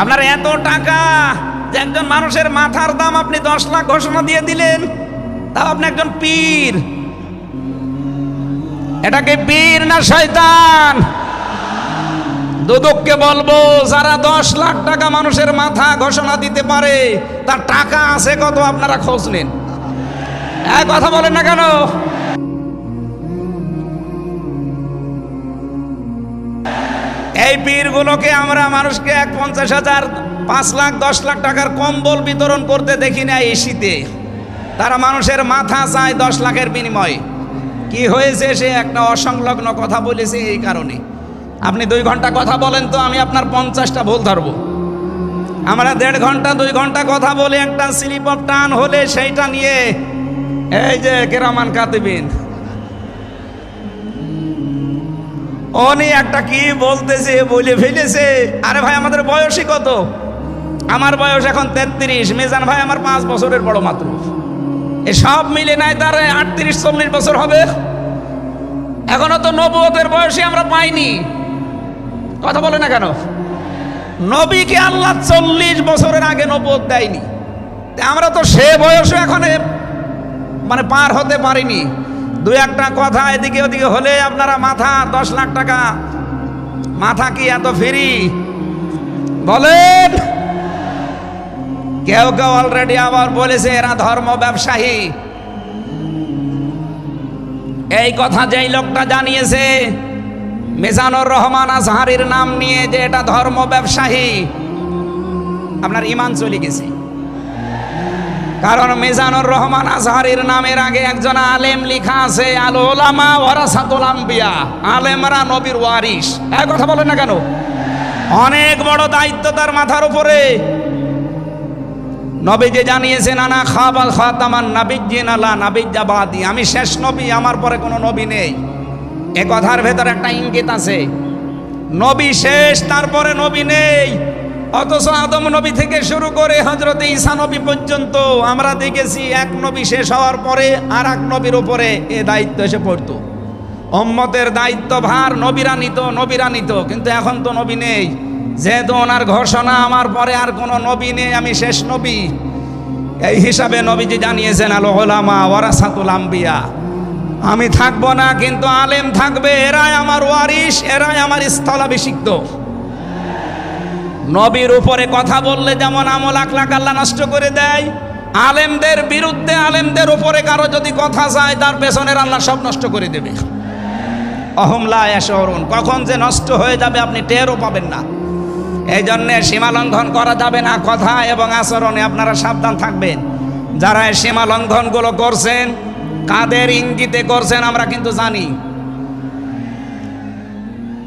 আপনার এত টাকা যে একজন মানুষের মাথার দাম আপনি দশ লাখ ঘোষণা দিয়ে দিলেন, তাও আপনি একজন পীর। এটাকে পীর না শয়তান? দুদককে বলব, যারা দশ লাখ টাকা মানুষের মাথা ঘোষণা দিতে পারে, তার টাকা আছে কত আপনারা খোঁজ নিন। এক কথা বলেন না কেন? এই পীরগুলোকে আমরা মানুষকে এক পঞ্চাশ হাজার, পাঁচ লাখ, দশ লাখ টাকার কম্বল বিতরণ করতে দেখি না এই শীতে। তারা মানুষের মাথা চায় দশ লাখের বিনিময়ে। কি হয়েছে সে একটা অসংলগ্ন কথা বলেছে এই কারণে। আপনি দুই ঘণ্টা কথা বলেন তো, আমি আপনার পঞ্চাশটা ভুল ধরবো। আমরা দেড় ঘণ্টা, দুই ঘণ্টা কথা বলে একটা স্লিপ অফ টান হলে সেইটা নিয়ে এই যে কেরামান কাতিবিন। উনি একটা কি বলতেছে, বলে ফেলেছে। আরে ভাই, আমাদের বয়সই কত? আমার বয়স এখন তেত্রিশ। মেজান ভাই, আমার পাঁচ বছরের বড় মাত্র। এ সব মিলে নাই তার আটত্রিশ, চল্লিশ বছর হবে। এখনও তো নবতের বয়সে আমরা পাইনি। কথা বলে না কেন? নবীকে আল্লাহ চল্লিশ বছরের আগে নবত দেয়নি। আমরা তো সে বয়সে এখন মানে পার হতে পারিনি। দু একটা কথা এদিকে ওদিকে হলে আপনারা মাথা দশ লাখ টাকা। মাথা কি এত ফ্রি? বলেন। কেউ কেউ অলরেডি আবার বলেছে, এরা ধর্ম ব্যবসায়ী। এই কথা যেই লোকটা জানিয়েছে, মেজানুর রহমান আজহারির নাম নিয়ে যে এটা ধর্ম ব্যবসায়ী, আপনার ইমান চলে গেছে। কারণ মিজানুর রহমান আজহারির নামের আগে একজন আলেম লিখা আছে, আল ওলামা আলেমরা নবীর ওয়ারিস এক কথা বলেন না কেন? অনেক বড় দায়িত্ব তার মাথার উপরে। নবী যে জানিয়েছেন, আনা খাবাল খাতামান নাবিজ্জিন আলা নাবিজ্জাবাদি আমি শেষ নবী, আমার পরে কোনো নবী নেই। এ কথার ভেতর একটা ইঙ্গিত আছে। নবী শেষ, তারপরে নবী নেই। অথচ আদম নবী থেকে শুরু করে হজরত ঈসা নবী পর্যন্ত আমরা দেখেছি এক নবী শেষ হওয়ার পরে আর এক নবীর উপরে এ দায়িত্ব এসে পড়তো। অম্মতের দায়িত্ব ভার নবীরা নিত নবীরা নিত, কিন্তু এখন তো নবী নেই। যেহেতু ওনার ঘোষণা, আমার পরে আর কোনো নবী নেই, আমি শেষ নবী। এই হিসাবে নবীজি জানিয়েছেন, আলো ওলামা ওয়ারাসাতুল আম্বিয়া। আমি থাকব না, কিন্তু আলেম থাকবে, এরাই আমার ওয়ারিস এরাই আমার স্থলাভিষিক্ত। নবীর উপরে কথা বললে যেমন আমল আখলাক আল্লাহ নষ্ট করে দেয়, আলেমদের বিরুদ্ধে আলেমদের উপরে কারও যদি কথা যায় তার পেছনের আল্লাহ সব নষ্ট করে দেবে। অহমলা এসরুন কখন যে নষ্ট হয়ে যাবে আপনি টেরও পাবেন না। এই জন্যে সীমা লঙ্ঘন করা যাবে না কথা এবং আচরণে, আপনারা সাবধান থাকবেন। যারা এই সীমা লঙ্ঘনগুলো করছেন, কাদের ইঙ্গিতে করছেন আমরা কিন্তু জানি।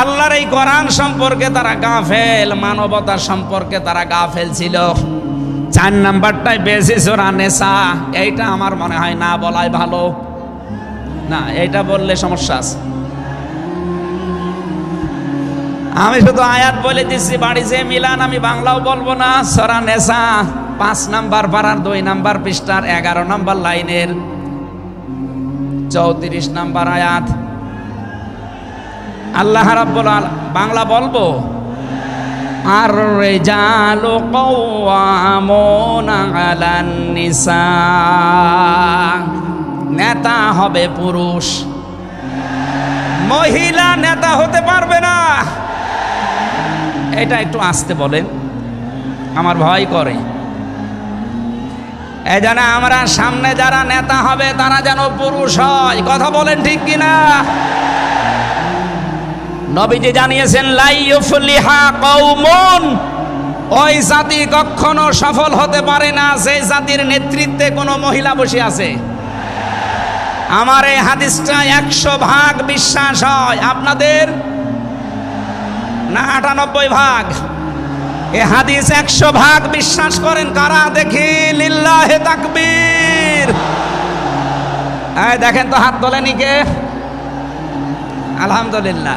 আল্লাহর এই কোরআন সম্পর্কে তারা গাফেল মানবতা সম্পর্কে তারা গাফেল ছিল। চার নাম্বারটাই বেশি সোরা নেশা, এইটা আমার মনে হয় না বলাই ভালো। না, এইটা বললে সমস্যা আছে। আমি শুধু আয়াত বলে দিচ্ছি, বাড়ি যে মিলান আমি বাংলাও বলব না। সরা নেশা, পাঁচ নাম্বার পাড়ার দুই নাম্বার পৃষ্ঠার এগারো নাম্বার লাইনের চৌত্রিশ নাম্বার আয়াত। আল্লাহ রাব্বুল বাংলা বলব? আর রেজালু নিসা। নেতা হবে পুরুষ। মহিলা নেতা হতে পারবে না। এটা একটু আসতে বলেন। আমার ভয় করে। এই যেন আমরা সামনে যারা নেতা হবে, তারা যেন পুরুষ হয়। কথা বলেন ঠিক কিনা? নবীজি জানিয়েছেন লাইফলিহা কৌমন ওই জাতি কখনো সফল হতে পারে না সেই জাতির নেতৃত্বে কোনো মহিলা বসে আছে। আমার এই হাদিসটা একশো ভাগ বিশ্বাস হয়। আপনাদের? না, আটানব্বই ভাগ। এ হাদিস একশো ভাগ বিশ্বাস করেন কারা? দেখি, লিল্লাহে তাকবীর। দেখেন তো, হাত তোলেনি কে? আলহামদুলিল্লাহ।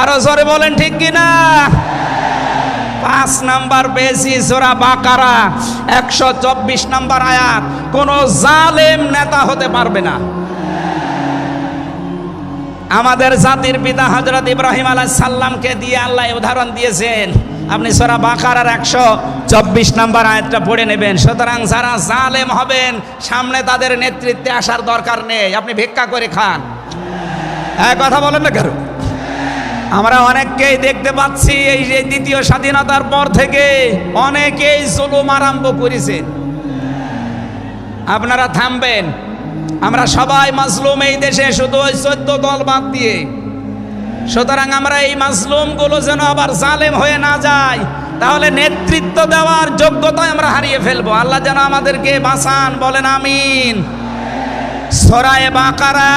আরও জোরে বলেন, ঠিক কিনা? পাঁচ নাম্বার পেয়েছি সোরা বাকারা, একশো চব্বিশ নাম্বার আয়াত। কোন জালেম নেতা হতে পারবে না। আমাদের জাতির পিতা হজরত ইব্রাহিম আলাহ সাল্লামকে দিয়ে আল্লাহ উদাহরণ দিয়েছেন। আপনি সোরা বাকারার একশো চব্বিশ নাম্বার আয়াতটা পড়ে নেবেন। সুতরাং যারা জালেম হবেন, সামনে তাদের নেতৃত্বে আসার দরকার নেই। আপনি ভিক্ষা করে খান। হ্যাঁ কথা বলেন না কেন আমরা অনেককেই দেখতে পাচ্ছি এই যে দ্বিতীয় স্বাধীনতার পর থেকে অনেকেই জুলুম আরম্ভ করেছেন আপনারা থামবেন। আমরা সবাই মাসলুম এই দেশে শুধু ওই চোদ্দ দল বাদ দিয়ে। সুতরাং আমরা এই মাসলুমগুলো যেন আবার জালেম হয়ে না যায়, তাহলে নেতৃত্ব দেওয়ার যোগ্যতা আমরা হারিয়ে ফেলব। আল্লাহ যেন আমাদেরকে বাঁচান, বলেন আমিন। সরায় বাকারা,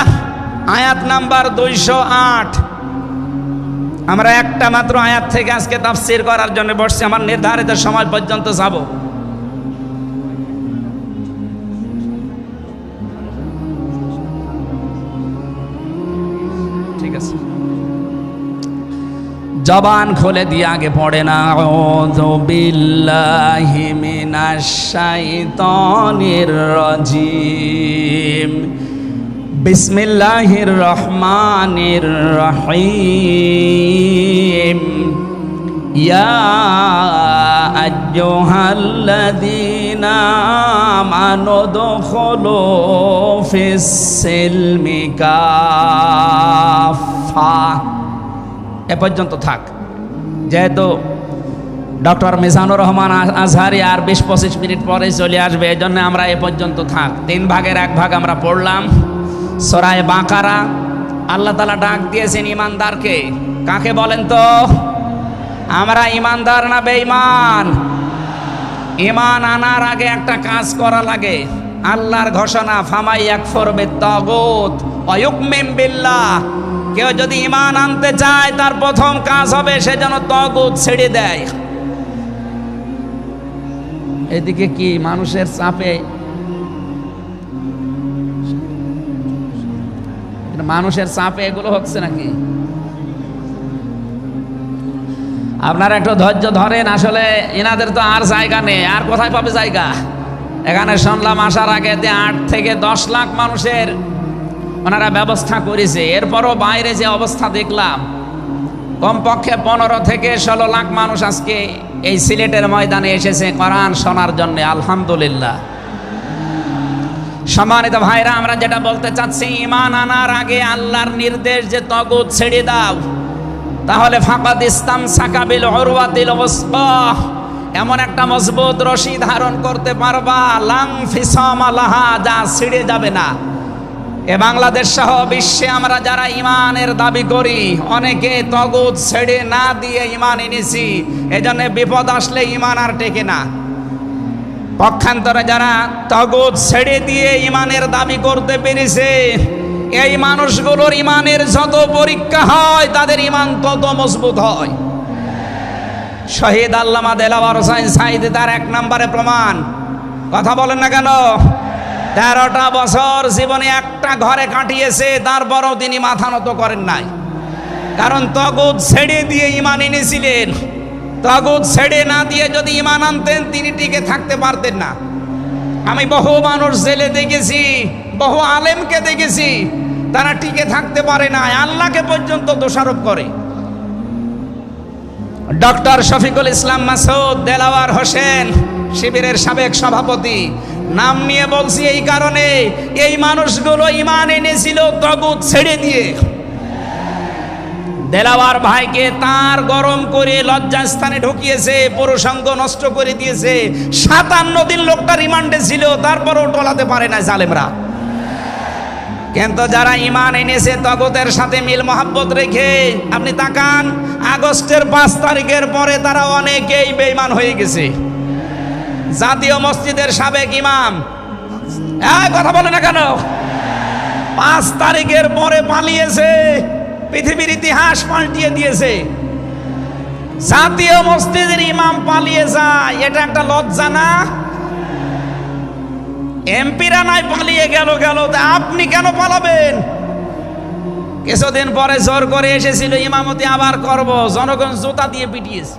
আয়াত নাম্বার দুইশো আট। আমরা একটা মাত্র আয়াত থেকে আজকে তাফসির করার জন্য বসছি, আমার নির্ধারিত সময় পর্যন্ত যাব। ঠিক আছে। জবান খুলে দিয়ে আগে পড়ে না। বিল্লাহি মিনাশ শাইতানির রাজিম। বিসমিল্লাহির রহমানির রহিম। ইয়া আইয়ুহাল্লাযীনা আমানু দুখুলু ফিস সিলমি কাফা এ পর্যন্ত থাক। যেহেতু ডক্টর মিজানুর রহমান আজহারি আর বিশ পঁচিশ মিনিট পরে চলে আসবে এই জন্য আমরা এ পর্যন্ত থাক। তিন ভাগের এক ভাগ আমরা পড়লাম। সরায় বাঁকারা, আল্লাহ তালা ডাক দিয়েছেন ইমানদারকে কাকে বলেন তো? আমরা ইমানদার না বেঈমান? ইমান আনার আগে একটা কাজ করা লাগে। আল্লাহর ঘোষণা, ফামাই একফর বিত্তাগুত অয়ুকমিম বিল্লাহ। কেউ যদি ইমান আনতে চায়, তার প্রথম কাজ হবে সে যেন তগুত ছেড়ে দেয়। এদিকে কি মানুষের চাপে মানুষের চাপে এগুলো হচ্ছে নাকি? আপনারা একটু ধৈর্য ধরেন, আসলে এনাদের তো আর জায়গা নেই, আর কোথায় পাবে জায়গা? এখানে শুনলাম আসার আগে আট থেকে দশ লাখ মানুষের ওনারা ব্যবস্থা করেছে, এরপরও বাইরে যে অবস্থা দেখলাম, কমপক্ষে পনেরো থেকে ষোলো লাখ মানুষ আজকে এই সিলেটের ময়দানে এসেছে কোরআন শোনার জন্য, আলহামদুলিল্লাহ। সম্মানিত ভাইরা, আমরা যেটা বলতে চাচ্ছি ইমান আনার আগে আল্লাহর নির্দেশ যে তগুত ছেড়ে দাও। তাহলে ফাঁকাদ ইসলাম সাকাবিল অরওয়াতিল ওসবাহ এমন একটা মজবুত রশি ধারণ করতে পারবা, লাং ফিসাম আলাহা যা ছিঁড়ে যাবে না। এ বাংলাদেশ সহ বিশ্বে আমরা যারা ইমানের দাবি করি, অনেকে তগুদ ছেড়ে না দিয়ে ইমান এনেছি, এজন্য বিপদ আসলে ইমান আর টেকে না। পক্ষান্তরে যারা তগুত ছেড়ে দিয়ে ইমানের দাবি করতে পেরেছে, এই মানুষগুলোর ইমানের যত পরীক্ষা হয়, তাদের ইমান তত মজবুত হয়। শহীদ আল্লামা দেলাওয়ার হোসাইন সাইদ তার এক নম্বরে প্রমাণ। কথা বলেন না কেন? তেরোটা বছর জীবনে একটা ঘরে কাটিয়েছে, তারপরও তিনি মাথা নত করেন নাই। কারণ তগুদ ছেড়ে দিয়ে ইমান এনেছিলেন। তগুদ ছেড়ে না দিয়ে যদি ইমান আনতেন, তিনি টিকে থাকতে পারতেন না। আমি বহু মানুষ জেলে দেখেছি, বহু আলেমকে দেখেছি, তারা টিকে থাকতে পারে না, আল্লাহকে পর্যন্ত দোষারোপ করে। ডক্টর শফিকুল ইসলাম মাসুদ, দেলাওয়ার হোসেন, শিবিরের সাবেক সভাপতি, নাম নিয়ে বলছি এই কারণে, এই মানুষগুলো ইমান এনেছিল তগুত ছেড়ে দিয়ে। দেলাওয়ার ভাইকে তার গরম করে লজ্জাস্থানে ঢুকিয়েছে পুরুষাঙ্গ নষ্ট করে দিয়েছে। সাতান্ন দিন লোকটা রিমান্ডে ছিল, তারপরও টলাতে পারে না জালেমরা। কিন্তু যারা ইমান এনেছে, তগতের সাথে মিল মহাব্বত রেখে আপনি তাকান, আগস্টের পাঁচ তারিখের পরে তারা অনেকেই বেইমান হয়ে গেছে। জাতীয় মসজিদের সাবেক ইমাম। কথা বলে না কেন? পাঁচ তারিখের পরে পালিয়েছে। পৃথিবীর ইতিহাস পাল্টিয়ে দিয়েছে। জাতীয় মসজিদের ইমাম পালিয়ে যায়, এটা একটা লজ্জা না? এমপিরা নাই, পালিয়ে গেল গেল, তা আপনি কেন পালাবেন? কিছুদিন পরে জোর করে এসেছিল, ইমামতি আবার করব, জনগণ জুতা দিয়ে পিটিয়েছে।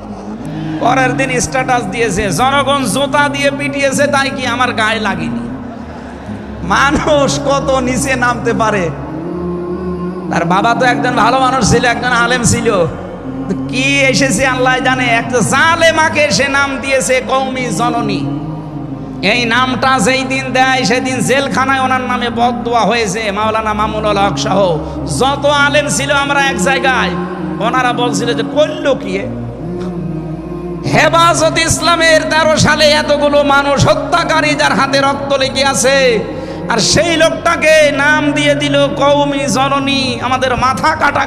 পরের দিন স্ট্যাটাস দিয়েছে, জনগণ জুতা দিয়ে পিটিয়েছে, তাই কি আমার গায়ে লাগেনি? মানুষ কত নিচে নামতে পারে? তার বাবা তো একজন ভালো মানুষ ছিল, একজন আলেম ছিল। কি এসেছে আল্লাহ জানে? একটা জালেমাকে সে নাম দিয়েছে কৌমি জননী। এই নামটা যেই দিন দেয়, সেদিন জেলখানায় ওনার নামে বদোয়া হয়েছে, মাওলানা মামুনুল হক সহ। যত আলেম ছিল আমরা এক জায়গায়। ওনারা বলছিল যে, করল কি? হেফাজত ইসলামের তেরো সালে এতগুলো মানুষ হত্যাকারী যার হাতে রক্ত লেগে আছে আর সেই লোকটাকে নাম দিয়ে দিল কৌমি জননী আমাদের মাথা কাটা